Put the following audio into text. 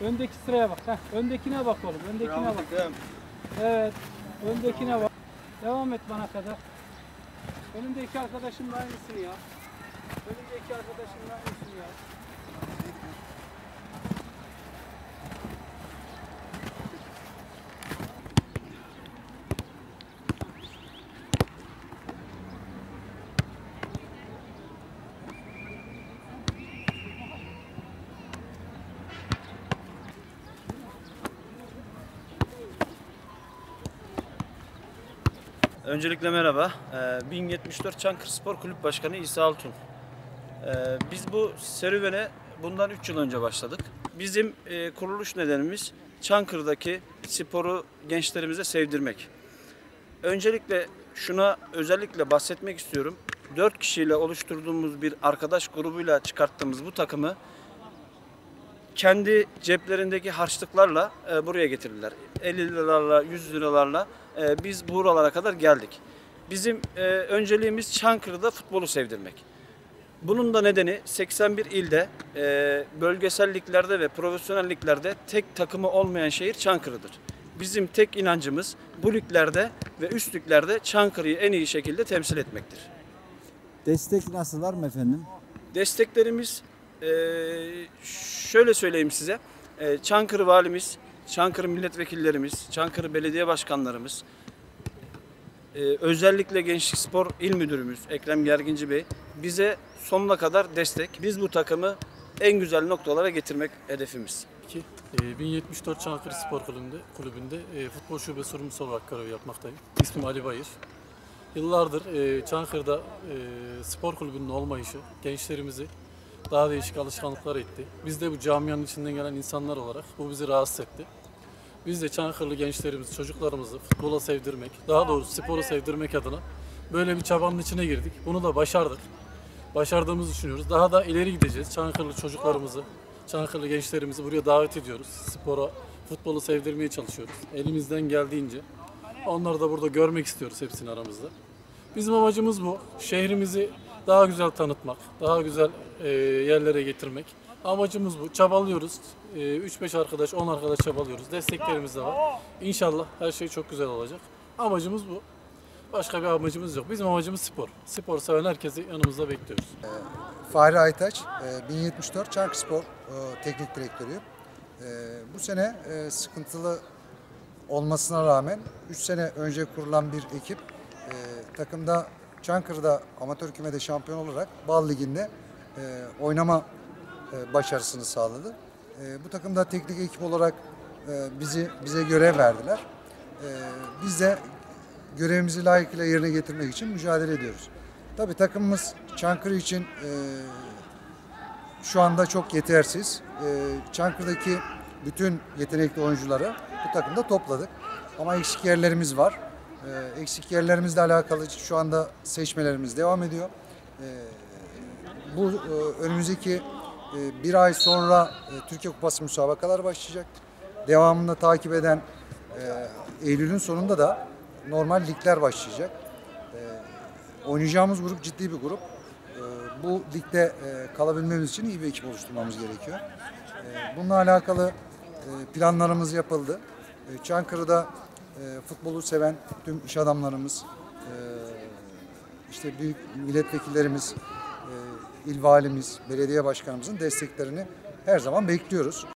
Öndeki sıraya bak. Heh, öndekine bak oğlum. Öndekine bak. Evet. Öndekine bak. Devam et bana kadar. Önümdeki arkadaşımla aynısını ya. Önümdeki arkadaşımla aynısını ya. Öncelikle merhaba. Ee, 1074 Çankırı Spor Kulüp Başkanı İsa Altun. Ee, Biz bu serüvene bundan 3 yıl önce başladık. Bizim e, kuruluş nedenimiz Çankırı'daki sporu gençlerimize sevdirmek. Öncelikle şuna özellikle bahsetmek istiyorum. 4 kişiyle oluşturduğumuz bir arkadaş grubuyla çıkarttığımız bu takımı kendi ceplerindeki harçlıklarla e, buraya getirdiler. 50 liralarla, 100 liralarla e, biz buralara kadar geldik. Bizim e, önceliğimiz Çankırı'da futbolu sevdirmek. Bunun da nedeni 81 ilde e, bölgesel liglerde ve profesyonel liglerde tek takımı olmayan şehir Çankırı'dır. Bizim tek inancımız bu liglerde ve üst liglerde Çankırı'yı en iyi şekilde temsil etmektir. Destek nasıl var mı efendim? Desteklerimiz eee, şöyle söyleyeyim size. Eee, Çankırı valimiz, Çankırı milletvekillerimiz, Çankırı belediye başkanlarımız, eee, özellikle Gençlik Spor İl Müdürümüz Ekrem Gerginci Bey bize sonuna kadar destek. Biz bu takımı en güzel noktalara getirmek hedefimiz. 2. 1074 Çankırı Spor Kulübü'nde, kulübünde e, futbol şube sorumlusu olarak görev yapmaktayım. İsmim Ali Bayır. Yıllardır e, Çankırı'da e, spor kulübünün olmayışı gençlerimizi daha değişik alışkanlıklar etti. Biz de bu camianın içinden gelen insanlar olarak bu bizi rahatsız etti. Biz de Çankırılı gençlerimizi, çocuklarımızı futbola sevdirmek, daha doğrusu sporu sevdirmek adına böyle bir çabanın içine girdik. Bunu da başardık. Başardığımızı düşünüyoruz. Daha da ileri gideceğiz. Çankırılı çocuklarımızı, Çankırılı gençlerimizi buraya davet ediyoruz. Spora, futbolu sevdirmeye çalışıyoruz. Elimizden geldiğince. Onları da burada görmek istiyoruz hepsini aramızda. Bizim amacımız bu. Şehrimizi daha güzel tanıtmak, daha güzel yerlere getirmek. Amacımız bu. Çabalıyoruz. E, 3-5 arkadaş, 10 arkadaş çabalıyoruz. Desteklerimiz de var. İnşallah her şey çok güzel olacak. Amacımız bu. Başka bir amacımız yok. Bizim amacımız spor. Spor seven herkesi yanımızda bekliyoruz. Fahri Aytaç, e, 1074 Çankırıspor e, Teknik Direktörüyüm. E, Bu sene sıkıntılı olmasına rağmen 3 sene önce kurulan bir ekip takımda Çankırı'da amatör kümede şampiyon olarak Bal Ligi'nde oynama başarısını sağladı. E, Bu takımda teknik ekip olarak e, bizi bize görev verdiler. E, Biz de görevimizi layıkıyla yerine getirmek için mücadele ediyoruz. Tabii takımımız Çankırı için e, şu anda çok yetersiz. E, Çankırı'daki bütün yetenekli oyuncuları bu takımda topladık. Ama eksik yerlerimiz var. E, eksik yerlerimizle alakalı şu anda seçmelerimiz devam ediyor. E, bu e, önümüzdeki e, bir ay sonra e, Türkiye Kupası müsabakalar başlayacak. Devamında takip eden e, Eylül'ün sonunda da normal ligler başlayacak. Oynayacağımız grup ciddi bir grup. Ee, Bu ligde e, kalabilmemiz için iyi bir ekip oluşturmamız gerekiyor. Ee, Bununla alakalı e, planlarımız yapıldı. Ee, Çankırı'da e, futbolu seven tüm iş adamlarımız, e, işte büyük milletvekillerimiz, e, il valimiz, belediye başkanımızın desteklerini her zaman bekliyoruz.